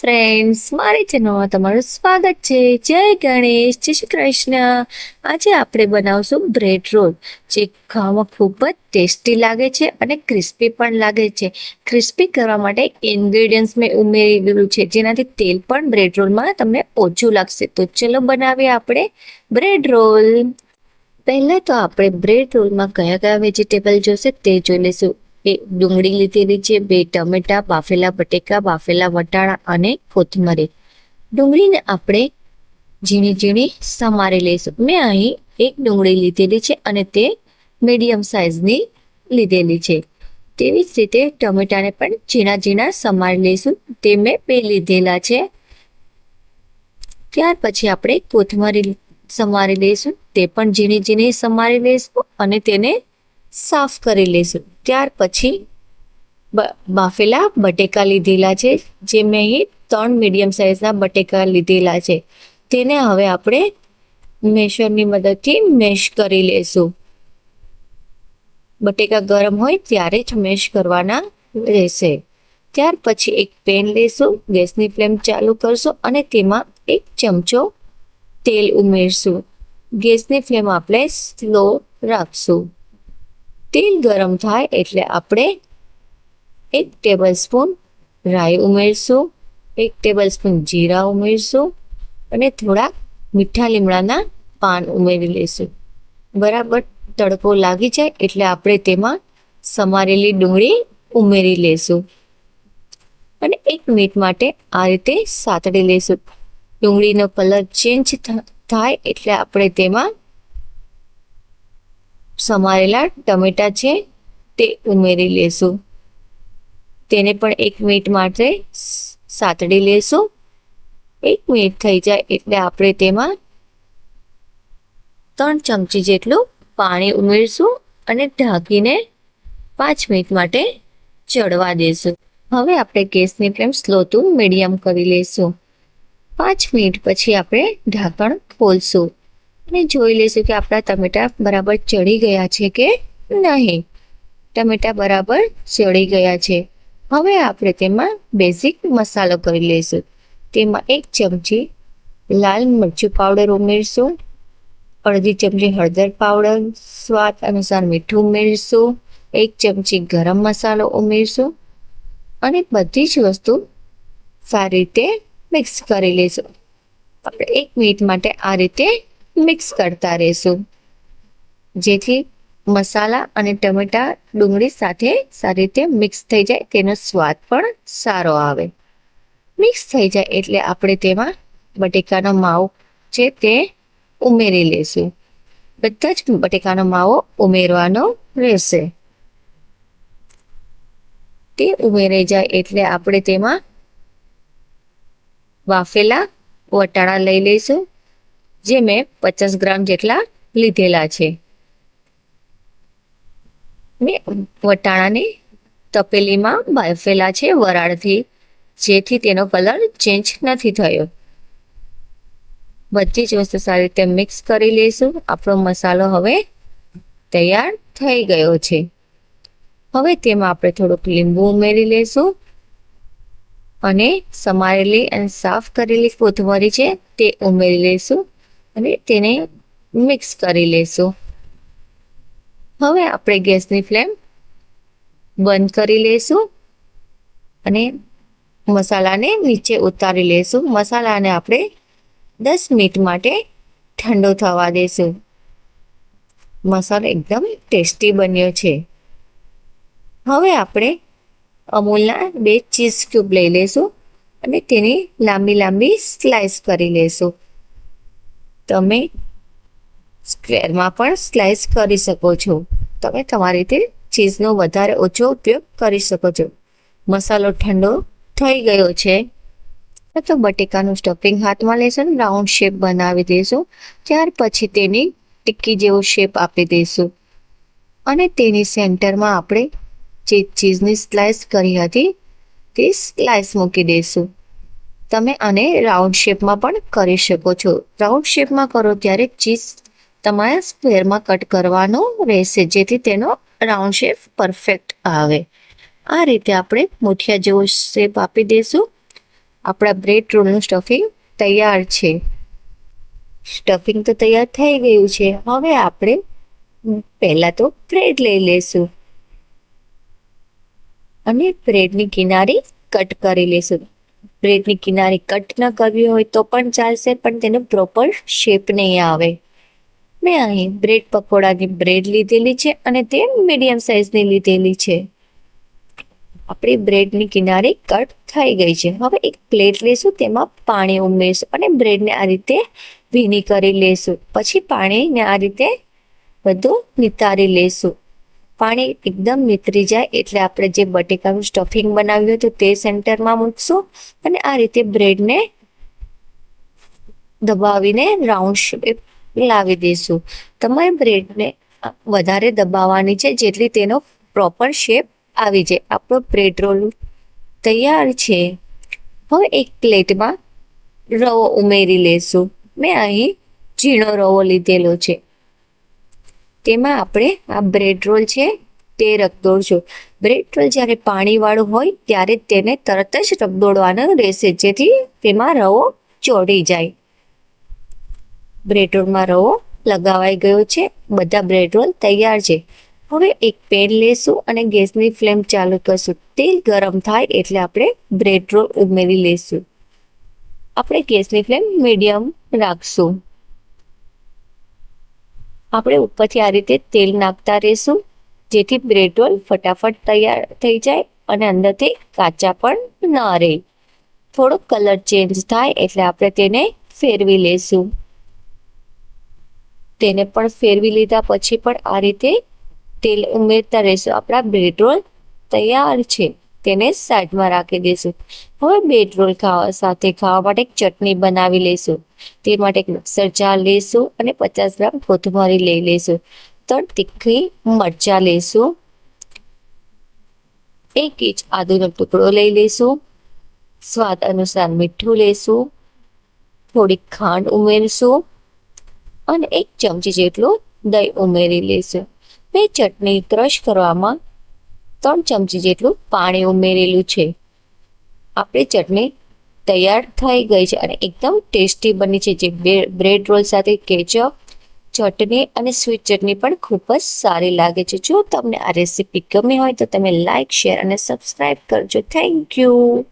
Friends મારી ચેનલમાં તમારું સ્વાગત છે. જય ગણેશ, જય શ્રી કૃષ્ણ. આજે આપણે બનાવશું બ્રેડ રોલ જે ખાવામાં ખૂબ જ ટેસ્ટી લાગે છે અને ક્રિસ્પી પણ લાગે છે. ક્રિસ્પી કરવા માટે ઇન્ગ્રેડિયન્ટ્સ મેં ઉમેરી દીધું છે, જેનાથી તેલ પણ બ્રેડ રોલમાં તમને ઓછું લાગશે. તો ચલો બનાવીએ આપણે બ્રેડ રોલ પહેલાં તો આપણે બ્રેડ રોલમાં કયા કયા વેજીટેબલ જોશે તે જોઈ લઈશું. એ ડુંગળી લીધેલી છે, બે ટમેટા, બાફેલા બટેકા, બાફેલા વટાણા અને કોથમરી. ડુંગળીને આપણે ઝીણી ઝીણી સમારી લઈશું. મેં અહીં એક ડુંગળી લીધેલી છે અને તે મીડિયમ સાઇઝની લીધેલી છે. તેવી જ રીતે ટમેટાને પણ ઝીણા ઝીણા સમારી લઈશું. તે મેં બે લીધેલા છે. ત્યાર પછી આપણે કોથમરી સમારી લઈશું. તે પણ ઝીણી ઝીણી સમારી લઈશું અને તેને સાફ કરી લઈશું ત્યાર પછી બાફેલા બટેકા લીધેલા છે, જે મેં અહીં ત્રણ મીડિયમ સાઇઝના બટેકા લીધેલા છે. તેને હવે આપણે મેશરની મદદથી મેશ કરી લઈશું બટેકા ગરમ હોય ત્યારે જ મેશ કરવાના રહેશે. ત્યાર પછી એક પેન લેશું, ગેસની ફ્લેમ ચાલુ કરશું અને તેમાં એક ચમચો તેલ ઉમેરશું. ગેસની ફ્લેમ આપણે સ્લો રાખશું. તેલ ગરમ થાય એટલે આપણે એક ટેબલ સ્પૂન રાઈ ઉમેરશું, એક ટેબલ સ્પૂન જીરા ઉમેરશું અને થોડા મીઠા લીમડાના પાન ઉમેરી લઈશું. બરાબર તડકો લાગી જાય એટલે આપણે તેમાં સમારેલી ડુંગળી ઉમેરી લઈશું. અને એક મિનિટ માટે આ રીતે સાતડી લઈશું. ડુંગળીનો કલર ચેન્જ થાય એટલે આપણે તેમાં સમારેલા ટમેટા છે, તે ઉમેરી લેશું. તેને પણ એક મિનિટ માટે સાતડી લેશું. એક મિનિટ થઈ જાય એટલે આપણે તેમાં ત્રણ ચમચી જેટલું પાણી ઉમેરશું અને ઢાંકીને પાંચ મિનિટ માટે ચડવા દેશું. હવે આપણે ગેસની ફ્લેમ સ્લો ટુ મીડિયમ કરી લઈશું પાંચ મિનિટ પછી આપણે ઢાંકણ ખોલશું. અને જોઈ લઈશું કે આપણા ટમેટા બરાબર ચડી ગયા છે કે નહીં. ટમેટા બરાબર ચડી ગયા છે. હવે આપણે તેમાં બેઝિક મસાલો કરી લઈશું. તેમાં એક ચમચી લાલ મરચું પાવડર ઉમેરશું. અડધી ચમચી હળદર પાવડર સ્વાદ અનુસાર મીઠું ઉમેરશું. એક ચમચી ગરમ મસાલો ઉમેરશું. અને બધી જ વસ્તુ સારી રીતે મિક્સ કરી લઈશું. આપણે એક મિનિટ માટે આ રીતે મિક્સ કરતા રહેશું. જેથી મસાલા અને ટમેટા ડુંગળી સાથે સારી રીતે મિક્સ થઈ જાય, તેનો સ્વાદ પણ સારો આવે. મિક્સ થઈ જાય એટલે આપણે તેમાં બટેકાનો માવો છે તે ઉમેરી લઈશું બધા જ બટેકાનો માવો ઉમેરવાનો રહેશે. તે ઉમેરાઈ જાય એટલે આપણે તેમાં વાફેલા વટાણા લઈ લઈશું. જે મેં પચાસ ગ્રામ જેટલા લીધેલા છે. મેં વટાણાને તપેલીમાં બાફેલા છે વરાળથી, જેથી તેનો કલર ચેન્જ નથી થયો. બધી જ વસ્તુ સારી રીતે મિક્સ કરી લઈશું. આપણો મસાલો હવે તૈયાર થઈ ગયો છે. હવે તેમાં આપણે થોડુંક લીંબુ ઉમેરી લઈશું. અને સમારેલી અને સાફ કરેલી કોથમરી છે તે ઉમેરી લઈશું. અને તેને મિક્સ કરી લઈશું હવે આપણે ગેસની ફ્લેમ બંધ કરી લઈશું અને મસાલાને નીચે ઉતારી લઈશું મસાલાને આપણે દસ મિનિટ માટે ઠંડો થવા દઈશું મસાલો એકદમ ટેસ્ટી બન્યો છે. હવે આપણે અમૂલના બે ચીઝ ક્યુબ લઈ લઈશું અને તેની લાંબી લાંબી સ્લાઇસ કરી લઈશું તમે સ્ક્વેરમાં પણ સ્લાઇસ કરી શકો છો. તમે તમારી રીતે ચીઝનો વધારે ઓછો ઉપયોગ કરી શકો છો. મસાલો ઠંડો થઈ ગયો છે. તો બટેકાનું સ્ટફિંગ હાથમાં લેશું, રાઉન્ડ શેપ બનાવી દઈશું ત્યાર પછી તેની ટિક્કી જેવો શેપ આપી દઈશું અને તેની સેન્ટરમાં આપણે જે ચીઝની સ્લાઇસ કરી હતી તે સ્લાઇસ મૂકી દઈશું તમે આને રાઉન્ડ શેપમાં પણ કરી શકો છો. રાઉન્ડ શેપમાં કરો ત્યારે ચીઝ તમારે સ્ક્વેરમાં કટ કરવાનો રહેશે, જેથી તેનો રાઉન્ડ શેપ પરફેક્ટ આવે. આ રીતે આપણે મુઠિયા જેવો શેપ આપી દઈશું. આપણા બ્રેડ રોલનું સ્ટફિંગ તૈયાર છે. સ્ટફિંગ તો તૈયાર થઈ ગયું છે. હવે આપણે પહેલાં તો બ્રેડ લઈ લેશું અને બ્રેડની કિનારી કટ કરી લેશું બ્રેડની કિનારી કટ ન કરવી હોય તો પણ ચાલશે, પણ તેનો પ્રોપર શેપ નહીં આવે. મેં અહીં બ્રેડ પકોડાની બ્રેડ લીધેલી છે અને તે મીડિયમ સાઇઝની લીધેલી છે. આપણી બ્રેડની કિનારી કટ થઈ ગઈ છે. હવે એક પ્લેટ લેશું તેમાં પાણી ઉમેરશું અને બ્રેડને આ રીતે ભીની કરી લેશું પછી પાણીને આ રીતે બધું નિતારી લેશું પાણી એકદમ નીતરી જાય એટલે આપણે જે બટેકાનું સ્ટફિંગ બનાવ્યું હતું તે સેન્ટરમાં મૂકશું અને આ રીતે બ્રેડને દબાવીને રાઉન્ડ શેપ લાવી દઈશું. તમારે બ્રેડને વધારે દબાવવાની છે જેટલી તેનો પ્રોપર શેપ આવી જાય. આપણો બ્રેડ રોલ તૈયાર છે. હવે એક પ્લેટમાં રવો ઉમેરી લેશું. મેં અહીં ઝીણો રવો લીધેલો છે. તેમાં આપણે આ બ્રેડ રોલ છે તે રગદોળશું. બ્રેડ રોલ જ્યારે પાણીવાળું હોય ત્યારે તેને તરત જ રગદોળવાનો રહેશે. જેથી તેમાં રવો ચોડી જાય. બ્રેડ રોલમાં રવો લગાવાઈ ગયો છે. બધા બ્રેડ રોલ તૈયાર છે. હવે એક પેન લેશું અને ગેસની ફ્લેમ ચાલુ કરશું. તેલ ગરમ થાય એટલે આપણે બ્રેડ રોલ ઉમેરી લેશું. આપણે ગેસની ફ્લેમ મીડિયમ રાખશું. આપણે ઉપરથી આ રીતે તેલ નાખતા રહીશું, જેથી બ્રેડ રોલ ફટાફટ તૈયાર થઈ જાય અને અંદરથી કાચા પણ ન રહે. થોડોક કલર ચેન્જ થાય એટલે આપણે તેને ફેરવી લેશું. તેને પણ ફેરવી લીધા પછી પણ આ રીતે તેલ ઉમેરતા રહેશું. આપણા બ્રેડ રોલ તૈયાર છે. તેને સાઈડમાં રાખી દઈશું. હવે બેટ રોલ ખાવા સાથે ખાવા માટે એક ચટણી બનાવી લઈશું. તે માટે એક મિક્સર જાર લઈશું અને પચાસ ગ્રામ કોથમરી લઈ લઈશું. ત્રણ તીખી મરચા લઈશું. એક ઇંચ આદુનો ટુકડો લઈ લઈશું. સ્વાદ અનુસાર મીઠું લઈશું. થોડીક ખાંડ ઉમેરશું. અને એક ચમચી જેટલું દહીં ઉમેરી લઈશું. બે ચટણી ક્રશ કરવામાં ત્રણ ચમચી જેટલું પાણી ઉમેરેલું છે. આપણી ચટણી તૈયાર થઈ ગઈ છે અને એકદમ ટેસ્ટી બની છે. જે બ્રેડ રોલ સાથે કેચઅપ, ચટણી અને સ્વીટ ચટણી પણ ખૂબ જ સારી લાગે છે. જો તમને આ રેસીપી ગમી હોય તો તમે લાઇક શેર અને સબસ્ક્રાઈબ કરજો. Thank you.